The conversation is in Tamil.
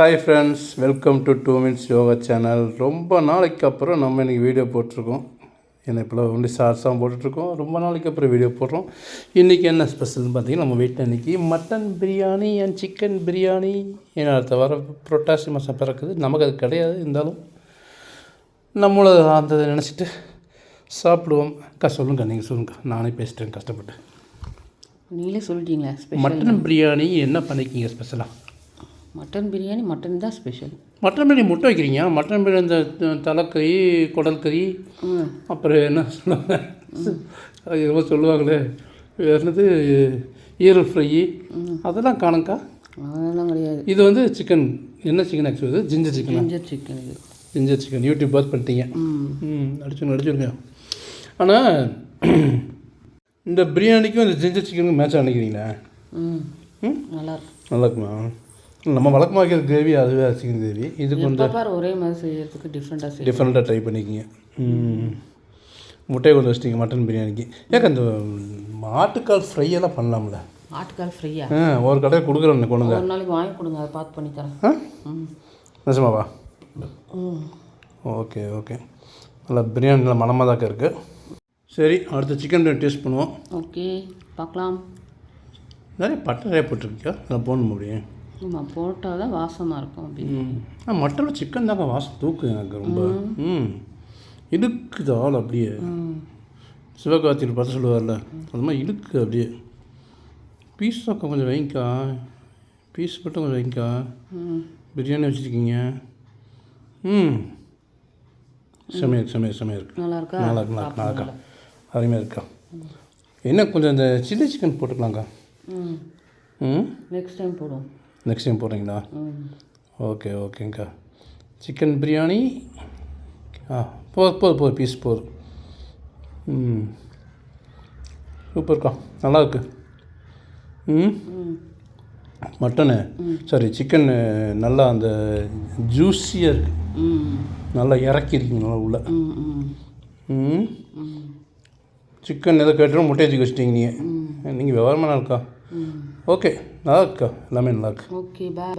Hi friends welcome to two minutes yoga channel ரொம்ப நாளைக்கு அப்புறம் நம்ம இன்றைக்கி வீடியோ போட்டிருக்கோம். ஏன்னா இப்போலாம் ஒன்லி ஷார்ட்ஸாக போட்டுட்ருக்கோம். ரொம்ப நாளைக்கு அப்புறம் வீடியோ போடுறோம். இன்றைக்கி என்ன ஸ்பெஷல்னு பார்த்தீங்கன்னா நம்ம வீட்டில் இன்றைக்கி mutton biryani and chicken biryani ஏன்னா அடுத்த வாரம் புரட்டாசி மாதம் பிறக்குது. நமக்கு அது கிடையாது இருந்தாலும் நம்மளும் அந்த நினச்சிட்டு சாப்பிடுவோம். அக்கா சொல்லுங்க நீங்கள் சொல்லுங்க. நானே பேசிட்டேன் கஷ்டப்பட்டு. நீங்களே சொல்லிட்டீங்களா மட்டன் பிரியாணி என்ன பண்ணிக்கிங்க ஸ்பெஷலாக மட்டன் பிரியாணி மட்டன் தான் ஸ்பெஷல் மட்டன் பிரியாணி முட்டை வைக்கிறீங்க? மட்டன் பிரியாணி இந்த தலைக்கறி குடல் கறி ம். அப்புறம் என்ன சொல்லுவாங்க? அது என்னமோ சொல்லுவாங்களே. வேறு என்னது? ஈரல் ஃப்ரை. அதெல்லாம் காணுங்க்கா அதெல்லாம் கிடையாது. இது வந்து சிக்கன் என்ன சிக்கன் ஆக்சுவலி இது? ஜிஞ்சர் சிக்கன் ஜிஞ்சர் சிக்கன் இது. ஜிஞ்சர் சிக்கன் யூடியூப் பார்த்து பண்ணிட்டீங்க. ம். ம் அடிச்சுங்க அடிச்சுருங்க ஆனால் இந்த பிரியாணிக்கும் இந்த ஜிஞ்சர் சிக்கனுக்கும் மேட்ச் நினைக்கிறீங்களா? ம். ம்? நல்லா இருக்கும் நல்லா இருக்குமா? நம்ம வழக்கமாக கிரேவி அதுவே சிக்கன் கிரேவி. இது கொஞ்சம் ஒரே மாதிரி செய்யறதுக்கு டிஃப்ரெண்ட்டாக டிஃப்ரெண்ட்டாக ட்ரை பண்ணிக்கிங்க. ம். முட்டையை கொண்டு வச்சிட்டிங்க மட்டன் பிரியாணிக்கு. ஏக்க இந்த ஆட்டுக்கால் ஃப்ரை எல்லாம் பண்ணலாம்ல? ஆட்டுக்கால் ஃப்ரையா ஆ ஒரு கடையில் கொடுக்குறேன் கொண்டு வந்து ஒரு நாளைக்கு வாங்கி கொடுங்க அதை பார்த்து பண்ணி தரேன். நிஜமாவா? Okay okay. நல்லா பிரியாணி நல்லா மனமாக தாக்க இருக்குது சரி அடுத்த சிக்கன் பிரியாணி டேஸ்ட் பண்ணுவோம். ஓகே பார்க்கலாம். நிறைய பட்டை நிறைய போட்டிருக்கியா? நான் போகணும் அப்படியே? ஆமாம் போட்டால் தான் வாசமாக இருக்கும் அப்படி ம். ஆ மட்டனோட சிக்கன் தாங்க வாசம் தூக்கு எனக்கு ரொம்ப. ம். இழுக்குது ஆள் அப்படியே. சிவகார்த்தியில் பார்த்து சொல்லுவார்ல அது மாதிரி இழுக்கு அப்படியே. பீஸ் கொஞ்சம் வைங்கக்கா. பீஸ் மட்டும் கொஞ்சம் வைங்கக்கா. ம். பிரியாணி வச்சுருக்கீங்க. ம். செமையாக இருக்கு செமையாக செமையாக இருக்கு. நல்லா இருக்கா? நல்லா இருக்கு நல்லா இருக்கு அருமையாக இருக்கா? என்ன கொஞ்சம் இந்த சில்லி சிக்கன் போட்டுக்கலாங்க்கா ம். நெக்ஸ்ட் டைம் போடுவோம். நெக்ஸ்ட் டைம் போடுறீங்களா ஓகே ஓகேங்க்கா சிக்கன் பிரியாணி ஆ போதும் போதும் போதும் பீஸ் போதும் ம். சூப்பர்க்கா நல்லா இருக்கு ம்? மட்டனு சாரி சிக்கன் நல்லா அந்த ஜூஸியாக இருக்கு. ம். நல்லா இறக்கிருக்கீங்க நல்லா உள்ள. ம் சிக்கன் எதை கேட்டுரும் முட்டையை தூக்கி வச்சிட்டீங்க நீங்கள் நீங்கள் விவரமாக இருக்கா? ம் ஓகே நல்லா இருக்கா எல்லாமே நல்லா இருக்கு ஓகே பாய்